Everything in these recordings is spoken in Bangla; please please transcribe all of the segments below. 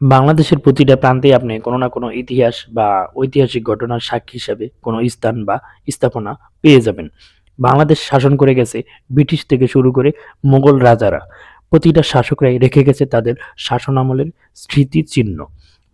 বাংলাদেশের প্রতিটা প্রান্তেই আপনি কোনো না কোনো ইতিহাস বা ঐতিহাসিক ঘটনার সাক্ষী হিসাবে কোনো স্থান বা স্থাপনা পেয়ে যাবেন। বাংলাদেশ শাসন করে গেছে ব্রিটিশ থেকে শুরু করে মোগল রাজারা। প্রতিটা শাসকরাই রেখে গেছে তাদের শাসন আমলের স্মৃতিচিহ্ন।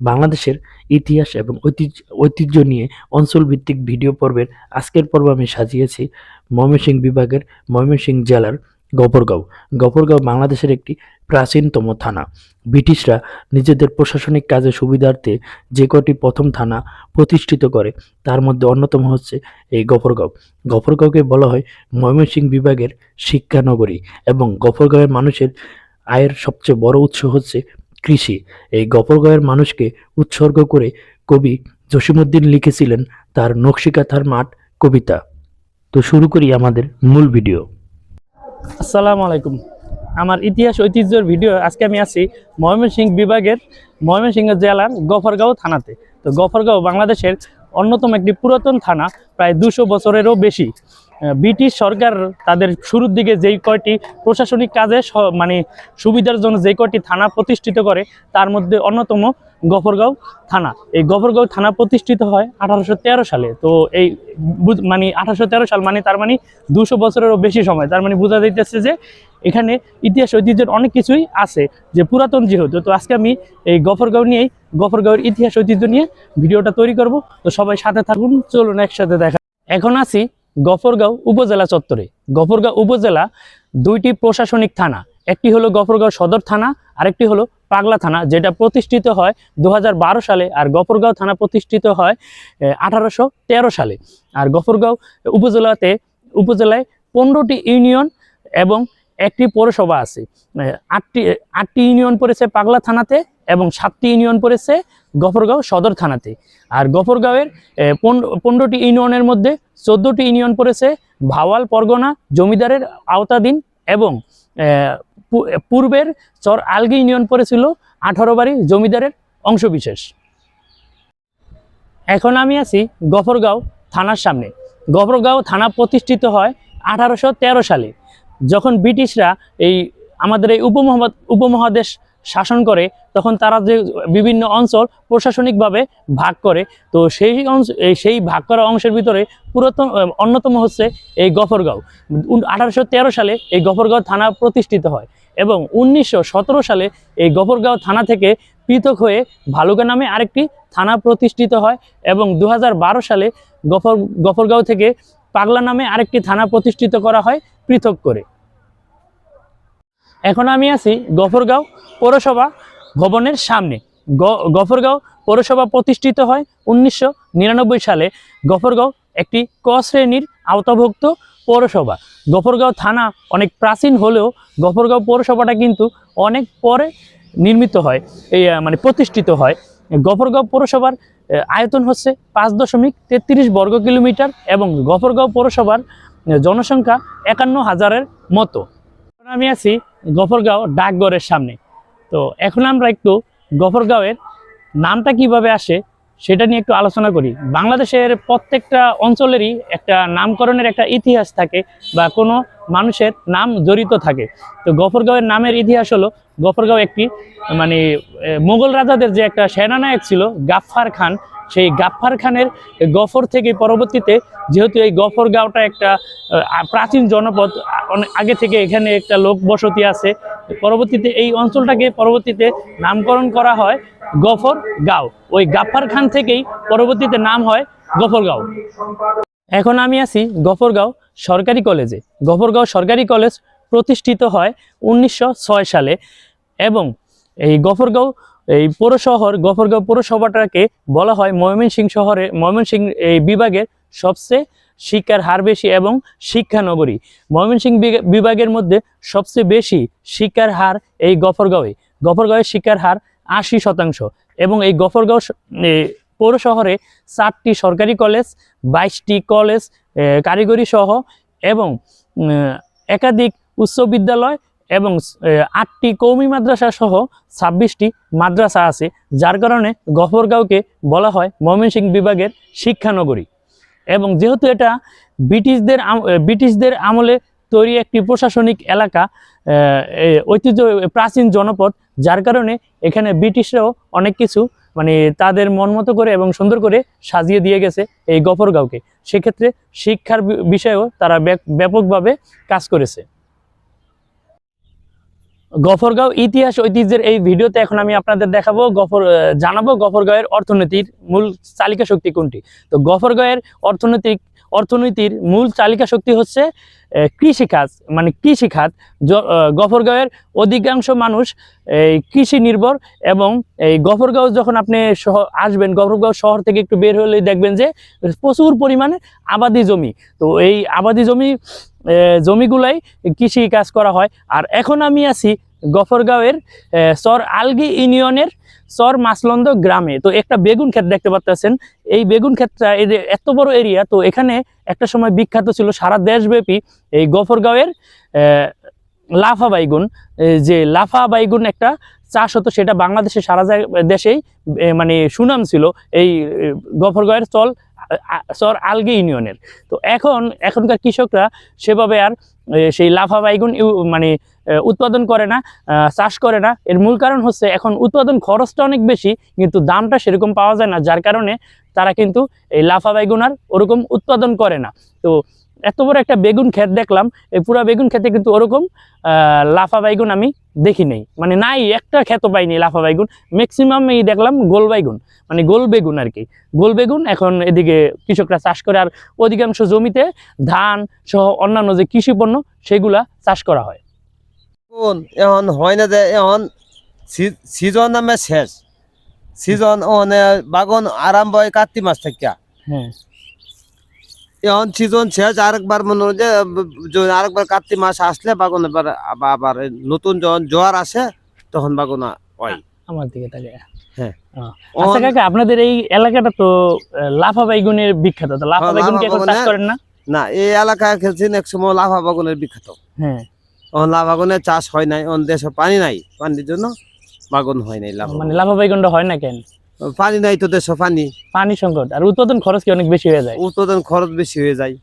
বাংলাদেশের ইতিহাস এবং ঐতিহ্য ঐতিহ্য নিয়ে অঞ্চলভিত্তিক ভিডিও পর্বের আজকের পর্ব আমি সাজিয়েছি ময়মনসিংহ বিভাগের ময়মনসিংহ জেলার গফরগাঁও। গফরগাঁও বাংলাদেশের একটি প্রাচীনতম থানা। ব্রিটিশরা নিজেদের প্রশাসনিক কাজের সুবিধার্থে যে কটি প্রথম থানা প্রতিষ্ঠিত করে, তার মধ্যে অন্যতম হচ্ছে এই গফরগাঁও। গফরগাঁওকে বলা হয় ময়মনসিংহ বিভাগের শিক্ষানগরী এবং গফরগাঁওয়ের মানুষের আয়ের সবচেয়ে বড় উৎস হচ্ছে কৃষি। এই গফরগাঁওয়ের মানুষকে উৎসর্গ করে কবি জসিমুদ্দিন লিখেছিলেন তার নকশিকাথার মাঠ কবিতা। তো শুরু করি আমাদের মূল ভিডিও। আসসালামু আলাইকুম। আমার ইতিহাস ঐতিহ্যের ভিডিও, আজকে আমি আছি ময়মনসিংহ বিভাগের ময়মনসিংহ জেলার গফরগাঁও থানাতে। তো গফরগাঁও বাংলাদেশের অন্যতম একটি পুরাতন থানা, প্রায় দুশো বছরেরও বেশি। ব্রিটিশ সরকার তাদের শুরুর দিকে যেই কয়টি প্রশাসনিক কাজে মানে সুবিধার জন্য যেই কয়টি থানা প্রতিষ্ঠিত করে, তার মধ্যে অন্যতম গফরগাঁও থানা। এই গফরগাঁও থানা প্রতিষ্ঠিত হয় আঠারোশো তেরো সালে। তো এই মানে আঠারোশো তেরো সাল মানে তার মানে দুশো বছরেরও বেশি সময়। তার মানে বোঝা যাইতেছে যে এখানে ইতিহাস, ঐতিহ্যের অনেক কিছুই আছে যে পুরাতন যেহেতু। তো আজকে আমি এই গফরগাঁও নিয়েই গফরগাঁওয়ের ইতিহাস, ঐতিহ্য নিয়ে ভিডিওটা তৈরি করব। তো সবাই সাথে থাকুন, চলুন একসাথে দেখা। এখন আছি গফরগাঁও উপজেলা চত্বরে। গফরগাঁও উপজেলা দুইটি প্রশাসনিক থানা। একটি হলো গফরগাঁও সদর থানা, আরেকটি হলো পাগলা থানা, যেটা প্রতিষ্ঠিত হয় দু হাজার বারো সালে আর গফরগাঁও থানা প্রতিষ্ঠিত হয় আঠারোশো তেরো সালে। আর গফরগাঁও উপজেলাতে, উপজেলায় পনেরোটি ইউনিয়ন এবং একটি পৌরসভা আছে। আটটি আটটি ইউনিয়ন পড়েছে পাগলা থানাতে এবং সাতটি ইউনিয়ন পড়েছে গফরগাঁও সদর থানাতে। আর গফরগাঁওয়ের পনেরোটি ইউনিয়নের মধ্যে চোদ্দোটি ইউনিয়ন পড়েছে ভাওয়াল, পরগনা, জমিদারের আওতাধীন এবং পূর্বের চর আলগি ইউনিয়ন পড়েছিল আঠারো বাড়ি জমিদারের অংশবিশেষ। এখন আমি আছি গফরগাঁও থানার সামনে। গফরগাঁও থানা প্রতিষ্ঠিত হয় আঠারোশো তেরো সালে, যখন ব্রিটিশরা এই আমাদের এই উপমহাদ উপমহাদেশ শাসন করে, তখন তারা যে বিভিন্ন অঞ্চল প্রশাসনিকভাবে ভাগ করে, তো সেই সেই ভাগ করা অংশের ভিতরে পুরাতন অন্যতম হচ্ছে এই গফরগাঁও। আঠারোশো তেরো সালে এই গফরগাঁও থানা প্রতিষ্ঠিত হয়। এবং উনিশশো সতেরো সালে এই গফরগাঁও থানা থেকে পৃথক হয়ে ভালুকা নামে আরেকটি থানা প্রতিষ্ঠিত হয় এবং দু হাজার বারো সালে গফর, গফরগাঁও থেকে পাগলা নামে আরেকটি থানা প্রতিষ্ঠিত করা হয় পৃথক করে। এখন আমি আছি গফরগাঁও পৌরসভা ভবনের সামনে। গফরগাঁও পৌরসভা প্রতিষ্ঠিত হয় উনিশশো নিরানব্বই সালে। গফরগাঁও একটি ক শ্রেণির আওতাভুক্ত পৌরসভা। গফরগাঁও থানা অনেক প্রাচীন হলেও গফরগাঁও পৌরসভাটা কিন্তু অনেক পরে নির্মিত হয়, এই মানে প্রতিষ্ঠিত হয়। গফরগাঁও পৌরসভার আয়তন হচ্ছে পাঁচ দশমিক তেত্রিশ বর্গ কিলোমিটার এবং গফরগাঁও পৌরসভার জনসংখ্যা একান্ন হাজারের মতো। আমি আছি গফরগাঁও ডাকঘরের সামনে। তো এখন আমরা একটু গফরগাঁওয়ের নামটা কীভাবে আসে সেটা নিয়ে একটু আলোচনা করি। বাংলাদেশের প্রত্যেকটা অঞ্চলেরই একটা নামকরণের একটা ইতিহাস থাকে বা কোনো মানুষের নাম জড়িত থাকে। তো গফরগাঁওয়ের নামের ইতিহাস হলো, গফরগাঁও একটি মানে মোগল রাজাদের যে একটা সেনানায়ক ছিল, গাফফার খান সেই গাফফার খানের গফর থেকে পরবর্তীতে, যেহেতু এই গফরগাঁওটা একটা প্রাচীন জনপদ আগে থেকে এখানে একটা লোক বসতি আছে, পরবর্তীতে এই অঞ্চলটাকে পরবর্তীতে নামকরণ করা হয় গফর গাঁও। ওই গাফফার খান থেকেই পরবর্তীতে নাম হয় গফরগাঁও এখন আমি আছি গফরগাঁও সরকারি কলেজে। গফরগাঁও সরকারি কলেজ প্রতিষ্ঠিত হয় উনিশশো ছয় সালে এবং এই গফরগাঁও এই পৌরশহর গফরগাঁও পৌরসভাটাকে বলা হয় ময়মনসিংহ শহরে, ময়মনসিংহ এই বিভাগের সবচেয়ে শিক্ষার হার বেশি এবং শিক্ষানগরী ময়মনসিংহ বিভাগের মধ্যে সবচেয়ে বেশি শিক্ষার হার এই গফরগাঁওয়ে। গফরগাঁওয়ের শিক্ষার হার আশি শতাংশ এবং এই গফরগাঁও পৌর শহরে চারটি সরকারি কলেজ, বাইশটি কলেজ কারিগরি সহ এবং একাধিক উচ্চ বিদ্যালয় এবং আটটি কৌমি মাদ্রাসা সহ ছাব্বিশটি মাদ্রাসা আছে, যার কারণে গফরগাঁওকে বলা হয় ময়মনসিংহ বিভাগের শিক্ষানগরী। এবং যেহেতু এটা ব্রিটিশদের ব্রিটিশদের আমলে তৈরি একটি প্রশাসনিক এলাকা ঐতিহ্য, প্রাচীন জনপদ, যার কারণে এখানে ব্রিটিশরাও অনেক কিছু মানে তাদের মন মতো করে এবং সুন্দর করে সাজিয়ে দিয়ে গেছে এই গফরগাঁওকে। সেক্ষেত্রে শিক্ষার বিষয়েও তারা ব্যাপ- ব্যাপকভাবে কাজ করেছে। গফরগাঁও ইতিহাস ঐতিহ্যের এই ভিডিওতে এখন আমি আপনাদের দেখাবো গফর জানাব গফরগাঁওয়ের অর্থনীতির মূল চালিকা শক্তি কোনটি। তো গফরগাঁওয়ের অর্থনৈতিক অর্থনীতির মূল চালিকা শক্তি হচ্ছে কৃষিকাজ মানে কৃষিখাত। গফরগাঁওয়ের অধিকাংশ মানুষ এই কৃষি নির্ভর এবং এই গফরগাঁও যখন আপনি আসবেন, গফরগাঁও শহর থেকে একটু বের হলে দেখবেন যে প্রচুর পরিমাণে আবাদি জমি। তো এই আবাদি জমি জমিগুলাই কৃষি কাজ করা হয়। আর এখন আমি আছি গফরগাঁওয়ের চর আলগি ইউনিয়নের চর মাসলন্দ গ্রামে। তো একটা বেগুন ক্ষেত দেখতে পাচ্ছেন এই বেগুন ক্ষেতটা এই যে এত বড় এরিয়া তো এখানে একটা সময় বিখ্যাত ছিল সারা দেশব্যাপী এই গফরগাঁওয়ের লাফা বাইগুন। যে লাফা বাইগুন একটা চাষ হতো, সেটা বাংলাদেশে সারা দেশেই মানে সুনাম ছিল এই গফরগাঁওয়ের চল চর আলগি ইউনিয়নের। তো এখন, এখনকার কৃষকরা সেভাবে আর সেই লাফা বাইগুন মানে উৎপাদন করে না চাষ করে না। এর মূল কারণ হচ্ছে এখন উৎপাদন খরচটা অনেক বেশি, কিন্তু দামটা সেরকম পাওয়া যায় না, যার কারণে তারা কিন্তু এই লাফা বেগুন আর ওরকম উৎপাদন করে না। তো এত বড় একটা বেগুন ক্ষেত দেখলাম, এই পুরা বেগুন ক্ষেতে কিন্তু ওরকম লাফা বাইগুন আমি দেখি নেই। মানে নাই একটা ক্ষেত পাইনি লাফা বাইগুন। ম্যাক্সিমাম এই দেখলাম গোল বাইগুন মানে গোল বেগুন আর কি। গোল বেগুন এখন এদিকে কৃষকরা চাষ করে আর অধিকাংশ জমিতে ধান সহ অন্যান্য যে কৃষি পণ্য সেগুলা চাষ করা হয়। এখন হয় না যে এখন সিজন নামে শেষ। সিজন বাগান আরম্ভ হয় কার্তিক মাস থেকে। হ্যাঁ। এখন সিজন শেষ আরেকবার মনে হয় যে আরেকবার কার্তিক মাস আসলে বাগান এবার আবার নতুন যখন জোয়ার আসে তখন বাগান হয়। আমার দিকে তাকে হ্যাঁ। আচ্ছা কাকা আপনাদের এই এলাকাটা তো লাফা বাইগুনের বিখ্যাত তো লাফা হ্যাঁ, বাইগুন কি এখন চাষ করেন না? না এই এলাকায় খেলছেন এক সময় লাভা বাগানের বিখ্যাত। হ্যাঁ। লাভা বাগানের চাষ হয় নাই অন দেশে পানি নাই পানির জন্য বাগুন হয় নাই লাভা মানে লাফা বাইগুনটা হয় না কেন। পানি নাই তো দেশে পানি। পানি সংকট। আর উৎপাদন খরচ কি অনেক বেশি হয়ে যায়? উৎপাদন খরচ বেশি হয়ে যায়।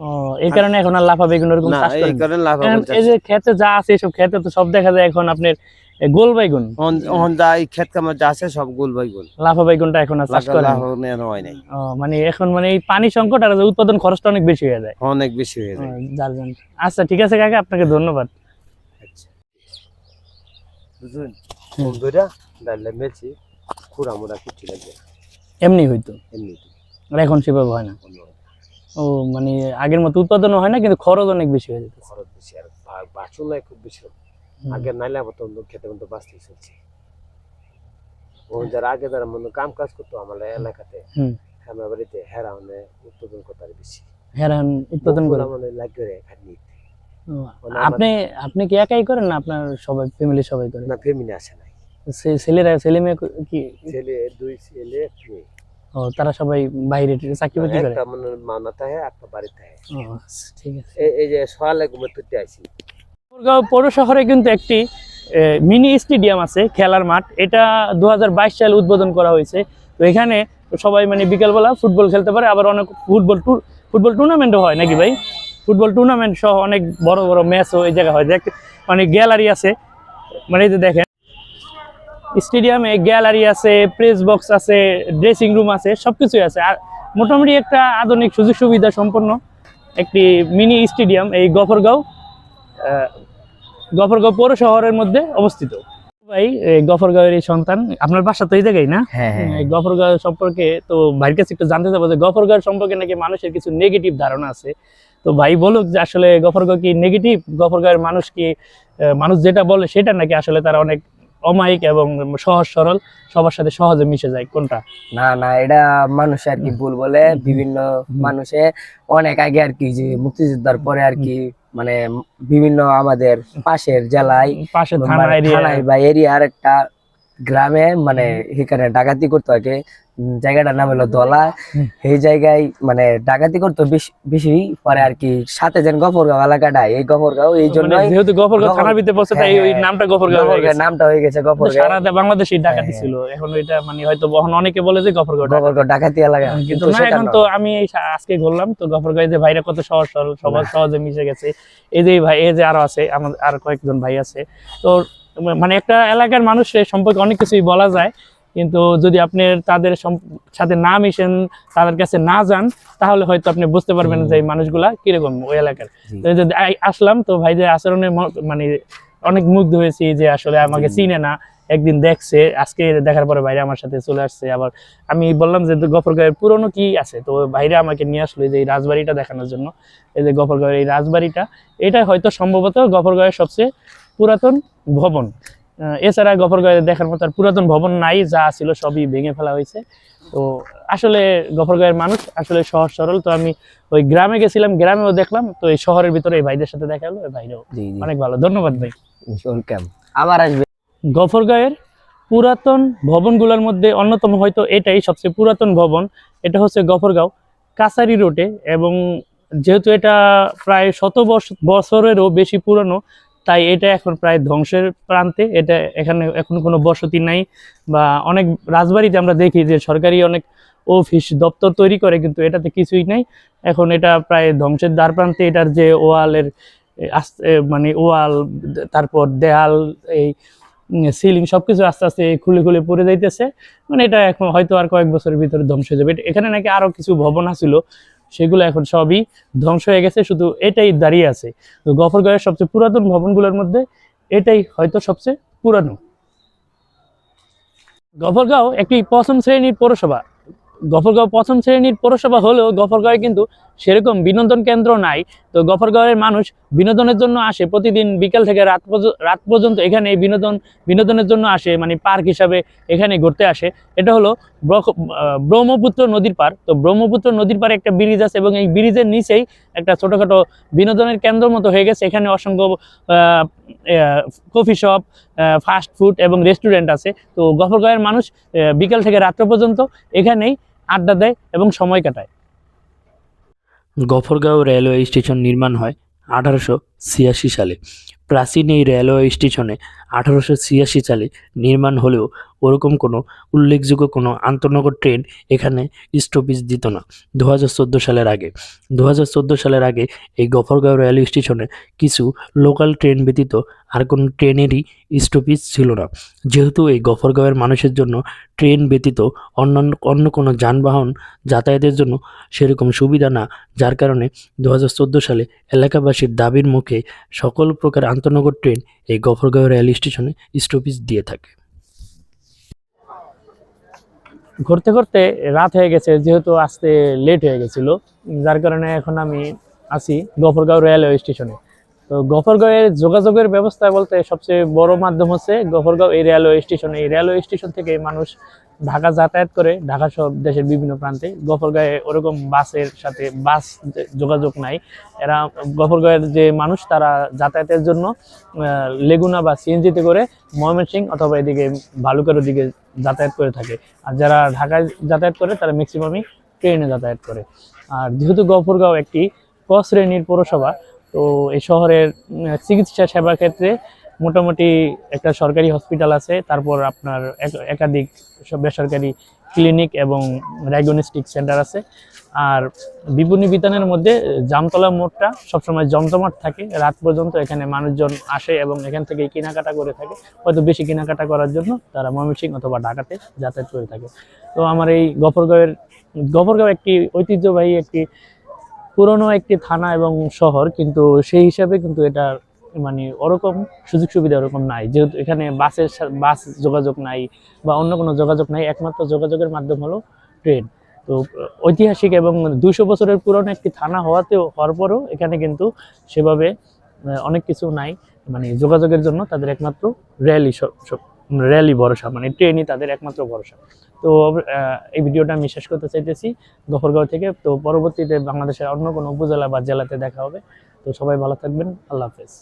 ও এই কারণে এখন আর লাফা বেগুন ওরকম না এই কারণে লাভা এই যে খেতে যা আছে সব খেতে তো সব দেখা যায় এখন আপনার গোল বাইগুন। এখন যা এই ক্ষেত কামার যা আছে সব গোল বাইগুন। লাফা বাইগুনটা এখন আর চাষ করে না। লাভা নেওয়া হয় নাই। ও, মানে এখন মানে এই পানি সংকট আর উৎপাদন খরচটা অনেক বেশি হয়ে যায়। অনেক বেশি হয়ে যায়। যার জন্য। আচ্ছা ঠিক আছে কাকা আপনাকে ধন্যবাদ। আচ্ছা। বন্ধুরা ডালে খুঁড়া মুড়া কিছু লাগবে না, এমনি হইতো? এমনি আর এখন সেভাবে হয় না? ও মানে আগের মতো উৎপাদনও হয় না কিন্তু খরচ অনেক বেশি হয়ে যেত খরচ বেশি আর খুব বেশি আগে নাইলে খেতে মতো বাঁচতে চলছে। ও যারা আগে যারা মনে কাম কাজ করতো আমার এলাকাতে। আমার বাড়িতে উৎপাদন করতে বেশি। উৎপাদন করে? মানে খাটনি আপনি আপনি কি একাই করেন না আপনার সবাই ফ্যামিলি সবাই করে? না ফেমিনি আসে সে- ছেলেরা ছেলে মেয়ে কি ছেলে দুই ছেলে ও তারা সবাই বাইরে চাকরি বাকরি করে? একটা মানে একটা বাড়ি থাকে ও আচ্ছা, ঠিক আছে। এই যে আইছি। ঠাকুরগাঁও পৌর শহরে কিন্তু একটি মিনি স্টেডিয়াম আছে খেলার মাঠ। এটা দু হাজার বাইশ সালে উদ্বোধন করা হয়েছে। তো এখানে সবাই মানে বিকেলবেলা ফুটবল খেলতে পারে আবার অনেক ফুটবল টুর ফুটবল টুর্নামেন্টও হয় নাকি ভাই? ফুটবল টুর্নামেন্ট সহ অনেক বড় বড় ম্যাচও এই জায়গায় হয়। দেখ মানে গ্যালারি আছে। মানে এই যে দেখেন। স্টেডিয়ামে গ্যালারি আছে প্রেস বক্স আছে ড্রেসিং রুম আছে সব কিছুই আছে। আর মোটামুটি একটা আধুনিক সুযোগ সুবিধা সম্পন্ন একটি মিনি স্টেডিয়াম এই গফরগাঁও গফরগাঁও পৌর শহরের মধ্যে অবস্থিত। ভাই গফরগাঁওয়ের এই সন্তান আপনার বাসা তো এই জায়গায় না? হ্যাঁ গফরগাঁও সম্পর্কে তো ভাইয়ের কাছে একটু জানতে চাবো যে গফরগাঁও সম্পর্কে নাকি মানুষের কিছু নেগেটিভ ধারণা আছে? তো ভাই বলুক যে আসলে গফরগাঁও কি নেগেটিভ গফরগাঁওয়ের মানুষ কি মানুষ যেটা বলে সেটা নাকি আসলে তারা অনেক অমায়িক এবং সহজ সরল সবার সাথে সহজে মিশে যায়। কোনটা? না না এটা মানুষ আর কি ভুল বলে। বিভিন্ন মানুষে অনেক আগে আর কি যে মুক্তিযোদ্ধার পরে আর কি মানে বিভিন্ন আমাদের পাশের জেলায় পাশে থানা এরিয়া। থানায় বা এরিয়ার একটা গ্রামে মানে এখানে ডাকাতি করতে হয় জায়গাটার নাম হলো দলা। এই জায়গায় মানে ডাকাতি করতো বেশ- পরে আর কি। সাথে যেন গফরগাঁও এলাকাটা এই গফরগাঁও এই জন্য মানে যেহেতু গফরগাঁও গফর- থানার ভিতরে পড়ছে তাই ওই হ্যাঁ, নামটা গফরগাঁও হয়ে। নামটা হয়ে গেছে গফরগাঁও। সারা বাংলাদেশে ডাকাতি হ্যাঁ, ছিল। এখন এটা মানে হয়তো এখন অনেকে বলে যে গফরগাঁও ডাকাতি। গফরগাঁও ডাকাতি এলাকা। কিন্তু না এখন তো আমি আজকে ঘুরলাম তো গফরগাঁও যে ভাইরা কত সহজ সরল সবার সহজে মিশে গেছে। এই যে ভাই এই যে আরও আছে আমাদের আর কয়েকজন ভাই আছে। তো মানে একটা এলাকার মানুষের সম্পর্কে অনেক কিছুই বলা যায়। কিন্তু যদি আপনি তাদের সাথে না মিশেন তাদের কাছে না যান তাহলে হয়তো আপনি বুঝতে পারবেন যে এই মানুষগুলা কীরকম ওই এলাকার। জি। তো এই যে আই- আসলাম তো ভাইদের আচরণে ম- মানে অনেক মুগ্ধ হয়েছি যে আসলে আমাকে চিনে না একদিন দেখছে আজকে দেখার পরে ভাইরা আমার সাথে চলে আসছে আবার আমি বললাম যে গফরগাঁয়ের পুরনো কি আছে? তো ভাইরা আমাকে নিয়ে আসলো এই যে এই রাজবাড়িটা দেখানোর জন্য। এই যে গফরগাঁয়ের এই রাজবাড়িটা এটা হয়তো সম্ভবত গফরগাঁয়ের সবচেয়ে পুরাতন ভবন। এছাড়া গফরগাঁয়ে দেখার মতো আর পুরাতন ভবন নাই যা ছিল সবই ভেঙে ফেলা হয়েছে। তো আসলে গফরগাঁয়ের মানুষ আসলে সহজ সরল। তো আমি ওই গ্রামে গেছিলাম গ্রামেও দেখলাম তো এই শহরের ভিতরে এই ভাইদের সাথে দেখা হলো ভাইরাও। অনেক ভালো। ধন্যবাদ ভাই। ওয়েলকাম আবার আসবে। গফরগাঁয়ের পুরাতন ভবনগুলোর মধ্যে অন্যতম হয়তো এটাই সবচেয়ে পুরাতন ভবন। এটা হচ্ছে গফরগাঁও কাছারি রোডে এবং যেহেতু এটা প্রায় শত বছরেরও বেশি পুরনো তাই এটা এখন প্রায় ধ্বংসের প্রান্তে। এটা এখানে এখন কোনো বসতি নাই বা অনেক রাজবাড়িতে আমরা দেখি যে সরকারি অনেক অফিস, দপ্তর তৈরি করে, কিন্তু এটাতে কিছুই নাই। এখন এটা প্রায় ধ্বংসের দ্বার প্রান্তে। এটার যে ওয়ালের মানে ওয়াল, তারপর দেয়াল, এই সিলিং সবকিছু আস্তে আস্তে খুলে খুলে পড়ে যাইতেছে। মানে এটা এখন হয়তো আর কয়েক বছরের ভিতরে ধ্বংস হয়ে যাবে। এখানে নাকি আরও কিছু ভবন আছিল। সেগুলো এখন সবই ধ্বংস হয়ে গেছে, শুধু এটাই দাঁড়িয়ে আছে। তো গফরগড়ের সবচেয়ে পুরাতন ভবনগুলোর মধ্যে এটাই হয়তো সবচেয়ে পুরানো। গফরগাঁও একটি প্রথম শ্রেণির পৌরসভা। গফরগাঁও প্রথম শ্রেণির পৌরসভা হলেও গফরগাঁওয়ে কিন্তু সেরকম বিনোদন কেন্দ্র নাই। তো গফরগাঁওয়ের মানুষ বিনোদনের জন্য আসে, প্রতিদিন বিকাল থেকে রাত রাত পর্যন্ত এখানে বিনোদন, বিনোদনের জন্য আসে মানে পার্ক হিসাবে এখানে ঘুরতে আসে। এটা হলো ব্রহ্মপুত্র নদীর পার তো ব্রহ্মপুত্র নদীর পারে একটা ব্রিজ আছে এবং এই ব্রিজের নিচেই একটা ছোটোখাটো বিনোদনের কেন্দ্র মতো হয়ে গেছে। এখানে অসংখ্য কফি শপ ফাস্ট ফুড এবং রেস্টুরেন্ট আছে। তো গফরগাঁয়ের মানুষ বিকাল থেকে রাত্র পর্যন্ত এখানেই আড্ডা দেয় এবং সময় কাটায়। গফরগাঁও রেলওয়ে স্টেশন নির্মাণ হয় আঠারোশো ছিয়াশি সালে। প্রাচীন এই রেলওয়ে স্টেশনে আঠারোশো ছিয়াশি সালে নির্মাণ হলেও ওরকম কোনো উল্লেখযোগ্য কোনো আন্তনগর ট্রেন এখানে স্টপেজ দিত না। দু হাজার চোদ্দ সালের আগে দু হাজার চোদ্দ সালের আগে এই গফরগাঁও রেলওয়ে স্টেশনে কিছু লোকাল ট্রেন ব্যতীত আর কোনো ট্রেনেরই স্টপেজ ছিল না। যেহেতু এই গফরগাঁওয়ের মানুষের জন্য ট্রেন ব্যতীত অন্যান্য, অন্য কোনো যানবাহন যাতায়াতের জন্য সেরকম সুবিধা না, যার কারণে দু হাজার চোদ্দ সালে এলাকাবাসীর দাবির মুখে সকল প্রকার আন্তনগর ট্রেন এই গফরগাঁও রেল স্টেশনে স্টপেজ দিয়ে থাকে। ঘুরতে ঘুরতে রাত হয়ে গেছে, যেহেতু আসতে লেট হয়ে গেছিল, যার কারণে এখন আমি আছি গফরগাঁও রেলওয়ে স্টেশনে। তো গফরগাঁওয়ের যোগাযোগের ব্যবস্থা বলতে সবচেয়ে বড় মাধ্যম হচ্ছে গফরগাঁও এই রেলওয়ে স্টেশন। এই রেলওয়ে স্টেশন থেকে মানুষ ঢাকা যাতায়াত করে ঢাকা সব দেশের বিভিন্ন প্রান্তে। গফরগাঁয়ে ওরকম বাসের সাথে বাস যোগাযোগ নাই। এরা গফরগাঁয়ের যে মানুষ, তারা যাতায়াতের জন্য লেগুনা বা সিএনজিতে করে ময়মনসিং অথবা এদিকে ভালুকার দিকে যাতায়াত করে থাকে। আর যারা ঢাকায় যাতায়াত করে, তারা ম্যাক্সিমামই ট্রেনে যাতায়াত করে। আর যেহেতু গফরগাঁও একটি ক শ্রেণির পৌরসভা, তো এই শহরের চিকিৎসা সেবা ক্ষেত্রে মোটামুটি একটা সরকারি হসপিটাল আছে, তারপর আপনার এক- একাধিক বেসরকারি ক্লিনিক এবং ডায়াগনস্টিক সেন্টার আছে। আর বিপণী বিতানের মধ্যে জামতলা মোড়টা সবসময় জমজমাট থাকে, রাত পর্যন্ত এখানে মানুষজন আসে এবং এখান থেকে কেনাকাটা করে থাকে। হয়তো বেশি কেনাকাটা করার জন্য তারা ময়মনসিংহ অথবা ঢাকাতে যাতায়াত করে থাকে। তো আমার এই গফরগাঁওয়ের, গফরগাঁও একটি ঐতিহ্যবাহী একটি পুরনো একটি থানা এবং শহর, কিন্তু সেই হিসাবে কিন্তু এটা মানে ওরকম সুযোগ সুবিধা ওরকম নাই। যেহেতু এখানে বাসের বাস যোগাযোগ নাই বা অন্য কোনো যোগাযোগ নাই, একমাত্র যোগাযোগের মাধ্যম হলো ট্রেন। তো, ঐতিহাসিক এবং দুশো বছরের পুরনো একটি থানা হওয়াতেও, হওয়ার পরও এখানে কিন্তু সেভাবে অনেক কিছু নাই। মানে যোগাযোগের জন্য তাদের একমাত্র র্যালি র্যালি ভরসা মানে ট্রেনই তাদের একমাত্র ভরসা। তো এই ভিডিওটা আমি শেষ করতে চাইতেছি গফরগাঁও থেকে। তো, পরবর্তীতে বাংলাদেশের অন্য কোনো উপজেলা বা জেলাতে দেখা হবে। তো, সবাই ভালো থাকবেন। আল্লাহ হাফেজ।